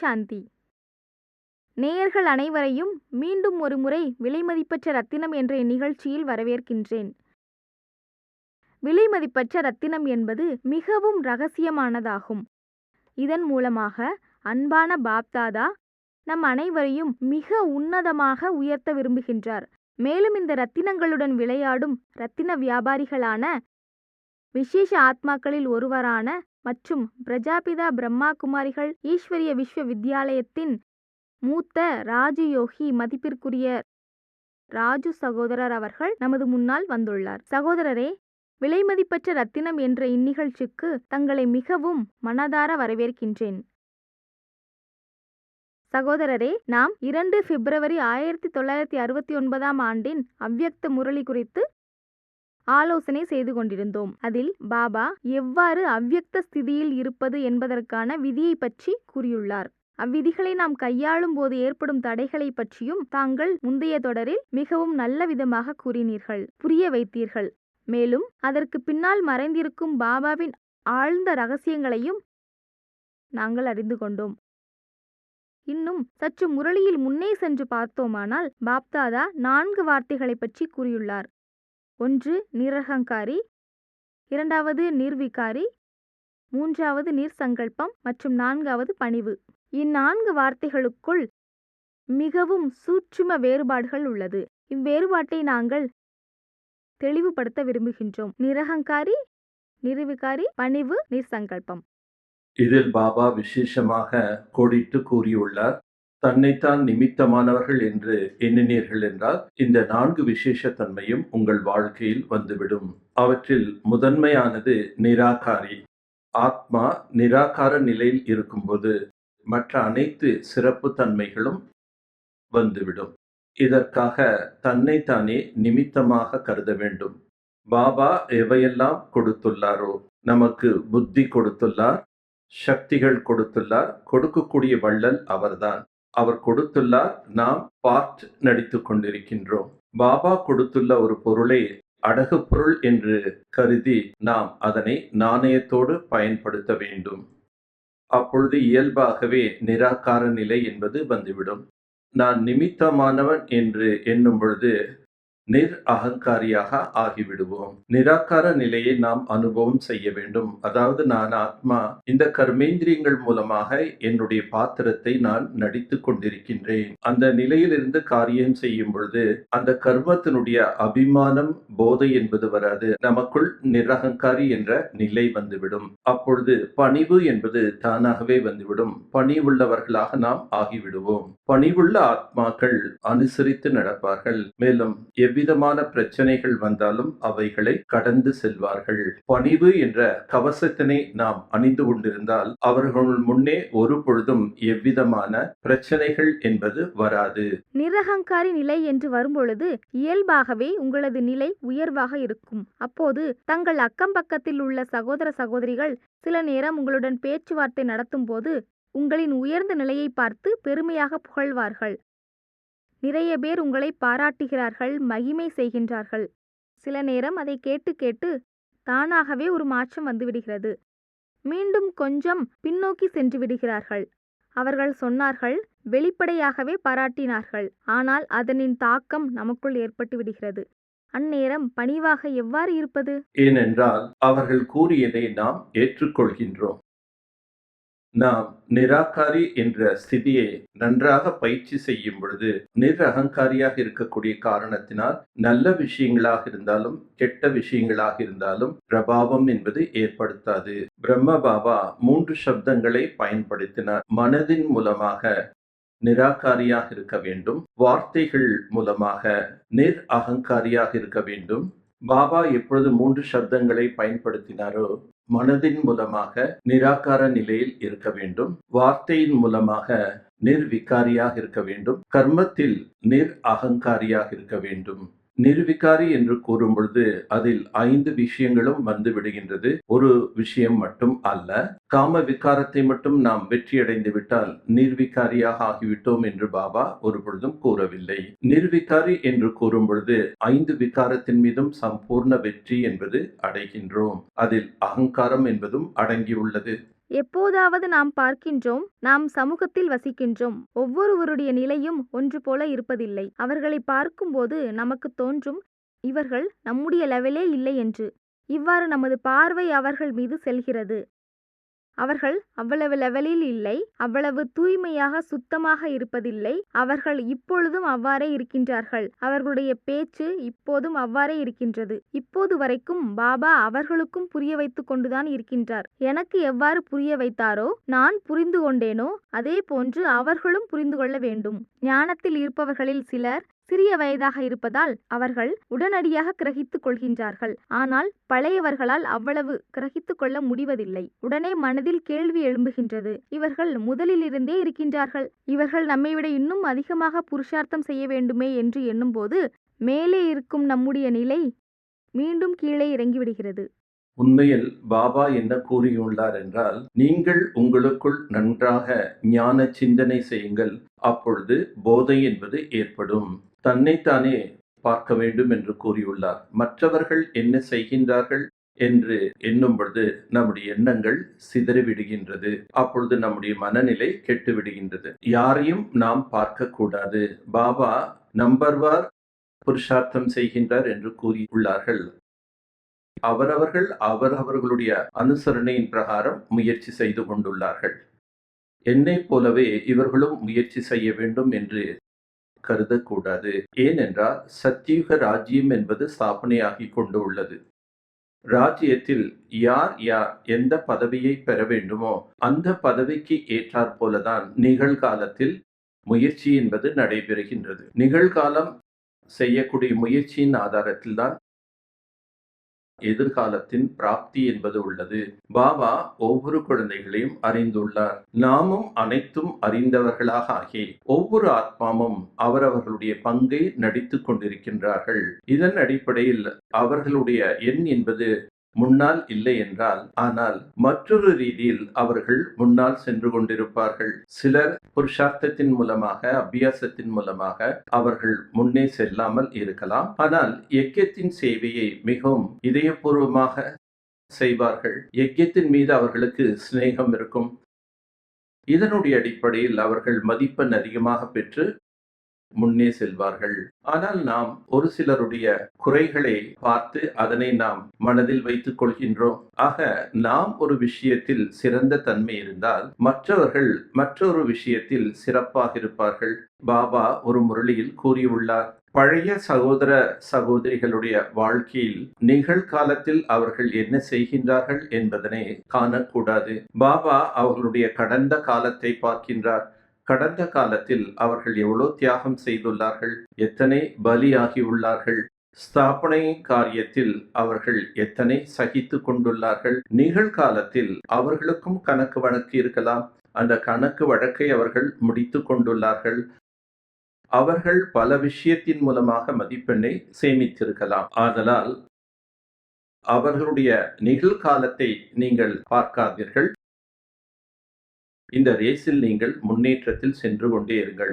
சாந்தி. நேயர்கள் அனைவரையும் மீண்டும் ஒரு முறை விலைமதிப்பற்ற ரத்தினம் என்ற இந்நிகழ்ச்சியில் வரவேற்கின்றேன். விலைமதிப்பற்ற ரத்தினம் என்பது மிகவும் ரகசியமானதாகும். இதன் மூலமாக அன்பான பாப்தாதா நம் அனைவரையும் மிக உன்னதமாக உயர்த்த விரும்புகின்றார். மேலும் இந்த ரத்தினங்களுடன் விளையாடும் ரத்தின வியாபாரிகளான விசேஷ ஆத்மாக்களில் ஒருவரான மற்றும் பிரஜாபிதா பிரம்மா குமாரிகள் ஈஸ்வரிய விஸ்வ வித்யாலயத்தின் மூத்த ராஜயோகி மதிப்பிற்குரிய ராஜு சகோதரர் அவர்கள் நமது முன்னால் வந்துள்ளார். சகோதரரே விலைமதிப்பற்ற ரத்தினம் என்ற இந்நிகழ்ச்சிக்கு தங்களை மிகவும் மனதார வரவேற்கின்றேன். சகோதரரே நாம் இரண்டு பிப்ரவரி ஆயிரத்தி தொள்ளாயிரத்தி அறுபத்தி ஒன்பதாம் ஆண்டின் அவ்யக்த முரளி குறித்து ஆலோசனை செய்து கொண்டிருந்தோம். அதில் பாபா எவ்வாறு அவ்யக்த ஸ்திதியில் இருப்பது என்பதற்கான விதியை பற்றி கூறியுள்ளார். அவ்விதிகளை நாம் கையாளும் போது ஏற்படும் தடைகளை பற்றியும் தாங்கள் முந்தைய தொடரில் மிகவும் நல்ல விதமாக கூறினீர்கள். புரிய வைத்தீர்கள். மேலும் அதற்கு பின்னால் மறைந்திருக்கும் பாபாவின் ஆழ்ந்த ரகசியங்களையும் நாங்கள் அறிந்து கொண்டோம். இன்னும் சற்று முரளியில் முன்னே சென்று பார்த்தோமானால் பாப்தாதா நான்கு வார்த்தைகளை பற்றி கூறியுள்ளார். ஒன்று நிரகங்காரி. இரண்டாவது நிர்விகாரி. மூன்றாவது நிர்சங்கல்பம். மற்றும் நான்காவது பணிவு. இந்நான்கு வார்த்தைகளுக்குள் மிகவும் சூட்சும வேறுபாடுகள் உள்ளது. இவ்வேறுபாட்டை நாங்கள் தெளிவுபடுத்த விரும்புகின்றோம். நிரகங்காரி நிர்விகாரி பணிவு நிர்சங்கல்பம். இதில் பாபா விசேஷமாக கோடிட்டு கூறியுள்ளார். தன்னைத்தான் நிமித்தமானவர்கள் என்று எண்ணினீர்கள் என்றால் இந்த நான்கு விசேஷ தன்மையும் உங்கள் வாழ்க்கையில் வந்துவிடும். அவற்றில் முதன்மையானது நிராகாரி. ஆத்மா நிராகார நிலையில் இருக்கும்போது மற்ற அனைத்து சிறப்பு தன்மைகளும் வந்துவிடும். இதற்காக தன்னைத்தானே நிமித்தமாக கருத வேண்டும். பாபா எவையெல்லாம் கொடுத்துள்ளாரோ நமக்கு புத்தி கொடுத்துள்ளார் சக்திகள் கொடுத்துள்ளார் கொடுக்கக்கூடிய வள்ளல் அவர்தான். அவர் கொடுத்துள்ளார் நாம் பார்ட் நடித்து கொண்டிருக்கின்றோம். பாபா கொடுத்துள்ள ஒரு பொருளை அடகு பொருள் என்று கருதி நாம் அதனை நாணயத்தோடு பயன்படுத்த வேண்டும். அப்பொழுது இயல்பாகவே நிராகார நிலை என்பது வந்துவிடும். நான் நிமித்தமானவன் என்று எண்ணும் பொழுது நிர் அகங்காரியாக ஆகிவிடுவோம். நிராகார நிலையை நாம் அனுபவம் செய்ய வேண்டும். அதாவது நான் ஆத்மா இந்த கர்மேந்திரியங்கள் மூலமாக என்னுடைய பாத்திரத்தை நான் நடித்து கொண்டிருக்கின்றேன். அந்த நிலையிலிருந்து காரியம் செய்யும் பொழுது அந்த கர்மத்தினுடைய அபிமானம் போதை என்பது வராது. நமக்குள் நிரகங்காரி என்ற நிலை வந்துவிடும். அப்பொழுது பணிவு என்பது தானாகவே வந்துவிடும். பணிவுள்ளவர்களாக நாம் ஆகிவிடுவோம். பணிவுள்ள ஆத்மாக்கள் அனுசரித்து நடப்பார்கள். மேலும் எவ்விதமான பிரச்சனைகள் வந்தாலும் அவைகளை கடந்து செல்வார்கள். பணிவு என்ற கவசத்தினை நாம் அணிந்து கொண்டிருந்தால் அவர்கள் முன்னே ஒரு பொழுதும் எவ்விதமான பிரச்சனைகள் என்பது வராது. நிரகங்காரி நிலை என்று வரும்பொழுது இயல்பாகவே உங்களது நிலை உயர்வாக இருக்கும். அப்போது தங்கள் அக்கம் பக்கத்தில் உள்ள சகோதர சகோதரிகள் சில நேரம் உங்களுடன் பேச்சுவார்த்தை நடத்தும் போது உங்களின் உயர்ந்த நிலையை பார்த்து பெருமையாக புகழ்வார்கள். நிறைய பேர் உங்களை பாராட்டுகிறார்கள் மகிமை செய்கின்றார்கள். சில நேரம் அதை கேட்டு கேட்டு தானாகவே ஒரு மாற்றம் வந்துவிடுகிறது. மீண்டும் கொஞ்சம் பின்னோக்கி சென்று விடுகிறார்கள். அவர்கள் சொன்னார்கள் வெளிப்படையாகவே பாராட்டினார்கள். ஆனால் அதனின் தாக்கம் நமக்குள் ஏற்பட்டு விடுகிறது. அந்நேரம் பணிவாக எவ்வாறு இருப்பது? ஏனென்றால் அவர்கள் கூறியதை நாம் ஏற்றுக்கொள்கின்றோம். நாம் நிராகாரி என்ற ஸ்திதியை நன்றாக பயிற்சி செய்யும் பொழுது நிர் அகங்காரியாக இருக்கக்கூடிய காரணத்தினால் நல்ல விஷயங்களாக இருந்தாலும் கெட்ட விஷயங்களாக இருந்தாலும் பிரபாவம் என்பது ஏற்படுத்தாது. பிரம்ம பாபா மூன்று சப்தங்களை பயன்படுத்தினார். மனதின் மூலமாக நிராகாரியாக இருக்க வேண்டும். வார்த்தைகள் மூலமாக நிர் அகங்காரியாக இருக்க வேண்டும். பாபா எப்பொழுது மூன்று சப்தங்களை பயன்படுத்தினாரோ மனதின் மூலமாக நிராகார நிலையில் இருக்க வேண்டும். வார்த்தையின் மூலமாக நிர்விகாரியாக இருக்க வேண்டும். கர்மத்தில் நிர் அகங்காரியாக இருக்க வேண்டும். நிர்விகாரி என்று கூறும் பொழுது அதில் ஐந்து விஷயங்களும் வந்து விடுகின்றது. ஒரு விஷயம் மட்டும் அல்ல காம விகாரத்தை மட்டும் நாம் வெற்றியடைந்து விட்டால் நிர்விகாரியாக ஆகிவிட்டோம் என்று பாபா ஒரு பொழுதும் கூறவில்லை. நிர்விகாரி என்று கூறும் பொழுது ஐந்து விகாரத்தின் மீதும் சம்பூர்ண வெற்றி என்பது அடைகின்றோம். அதில் அகங்காரம் என்பதும் அடங்கியுள்ளது. எப்போதாவது நாம் பார்க்கின்றோம் நாம் சமூகத்தில் வசிக்கின்றோம் ஒவ்வொருவருடைய நிலையும் ஒன்று போல இருப்பதில்லை. அவர்களை பார்க்கும்போது நமக்கு தோன்றும் இவர்கள் நம்முடைய லெவலே இல்லை என்று. இவ்வாறு நமது பார்வை அவர்கள் மீது செல்கிறது. அவர்கள் அவ்வளவு லெவலில் இல்லை அவ்வளவு தூய்மையாக சுத்தமாக இருப்பதில்லை. அவர்கள் இப்பொழுதும் அவ்வாறே இருக்கின்றார்கள். அவர்களுடைய பேச்சு இப்போதும் அவ்வாறே இருக்கின்றது. இப்போது வரைக்கும் பாபா அவர்களுக்கும் புரிய வைத்து கொண்டுதான் இருக்கின்றார். எனக்கு எவ்வாறு புரிய வைத்தாரோ நான் புரிந்து கொண்டேனோ அதே போன்று அவர்களும் புரிந்து கொள்ள வேண்டும். ஞானத்தில் இருப்பவர்களில் சிலர் சிறிய வயதாக இருப்பதால் அவர்கள் உடனடியாக கிரகித்துக் கொள்கின்றார்கள். ஆனால் பழையவர்களால் அவ்வளவு கிரகித்துக் கொள்ள முடிவதில்லை. உடனே மனதில் கேள்வி எழும்புகின்றது. இவர்கள் முதலிலிருந்தே இருக்கின்றார்கள். இவர்கள் நம்மை விட இன்னும் அதிகமாக புருஷார்த்தம் செய்ய வேண்டுமே என்று எண்ணும்போது மேலே இருக்கும் நம்முடைய நிலை மீண்டும் கீழே இறங்கிவிடுகிறது. உண்மையில் பாபா என்ன கூறியுள்ளார் என்றால் நீங்கள் உங்களுக்குள் நன்றாக ஞான சிந்தனை செய்யுங்கள். அப்பொழுது போதை என்பது ஏற்படும். தன்னைத்தானே பார்க்க வேண்டும் என்று கூறியுள்ளார். மற்றவர்கள் என்ன செய்கின்றார்கள் என்று எண்ணும் பொழுது நம்முடைய எண்ணங்கள் சிதறிவிடுகின்றது. அப்பொழுது நம்முடைய மனநிலை கெட்டுவிடுகின்றது. யாரையும் நாம் பார்க்க கூடாது பாபா நம்பர்வார் புருஷார்த்தம் செய்கின்றார் என்று கூறியுள்ளார்கள். அவரவர்கள் அவரவர்களுடைய அனுசரணையின் பிரகாரம் முயற்சி செய்து கொண்டுள்ளார்கள். என்னைப் போலவே இவர்களும் முயற்சி செய்ய வேண்டும் என்று கருதக்கூடாது. ஏனென்றால் சத்தியுக ராஜ்யம் என்பது ஸ்தாபனையாகி கொண்டு உள்ளது. ராஜ்யத்தில் யார் யார் எந்த பதவியை பெற வேண்டுமோ அந்த பதவிக்கு ஏற்றாற் போலதான் நிகழ்காலத்தில் முயற்சி என்பது நடைபெறுகின்றது. நிகழ்காலம் செய்யக்கூடிய முயற்சியின் ஆதாரத்தில்தான் எதிர்காலத்தின் பிராப்தி என்பது உள்ளது. பாபா ஒவ்வொரு குழந்தைகளையும் அறிந்துள்ளார். நாமும் அனைத்தும் அறிந்தவர்களாக ஆகி ஒவ்வொரு ஆத்மாவும் அவரவர்களுடைய பங்கை நடித்துக் கொண்டிருக்கின்றார்கள். இதன் அடிப்படையில் அவர்களுடைய எண் என்பது முன்னால் இல்லை என்றால் ஆனால் மற்றொரு ரீதியில் அவர்கள் முன்னால் சென்று கொண்டிருப்பார்கள். சிலர் புருஷார்த்தத்தின் மூலமாக அபியாசத்தின் மூலமாக அவர்கள் முன்னே செல்லாமல் இருக்கலாம். ஆனால் எக்கத்தின் சேவையை மிகவும் இதயபூர்வமாக செய்வார்கள். யக்கியத்தின் மீது அவர்களுக்கு சிநேகம் இருக்கும். இதனுடைய அடிப்படையில் அவர்கள் மதிப்பெண் அதிகமாக பெற்று முன்னே செல்வார்கள். ஆனால் நாம் ஒரு சிலருடைய குறைகளை பார்த்து அதனை நாம் மனதில் வைத்துக் கொள்கின்றோம். ஆக நாம் ஒரு விஷயத்தில் சிறந்த தன்மை இருந்தால் மற்றவர்கள் மற்றொரு விஷயத்தில் சிறப்பாக இருப்பார்கள். பாபா ஒரு முரளியில் கூறியுள்ளார் பழைய சகோதர சகோதரிகளுடைய வாழ்க்கையில் நிகழ்காலத்தில் அவர்கள் என்ன செய்கின்றார்கள் என்பதனை காணக்கூடாது. பாபா அவர்களுடைய கடந்த காலத்தை பார்க்கின்றார். கடந்த காலத்தில் அவர்கள் எவ்வளோ தியாகம் செய்துள்ளார்கள் எத்தனை பலியாகியுள்ளார்கள் ஸ்தாபனை காரியத்தில் அவர்கள் எத்தனை சகித்து கொண்டுள்ளார்கள் நிகழ்காலத்தில் அவர்களுக்கும் கணக்கு வழக்கு இருக்கலாம் அந்த கணக்கு வழக்கை அவர்கள் முடித்து கொண்டுள்ளார்கள். அவர்கள் பல விஷயத்தின் மூலமாக மதிப்பெண்ணை சேமித்திருக்கலாம். ஆதலால் அவர்களுடைய நிகழ்காலத்தை நீங்கள் பார்க்காதீர்கள். இந்த ரேஸில் நீங்கள் முன்னேற்றத்தில் சென்று கொண்டே இருங்கள்.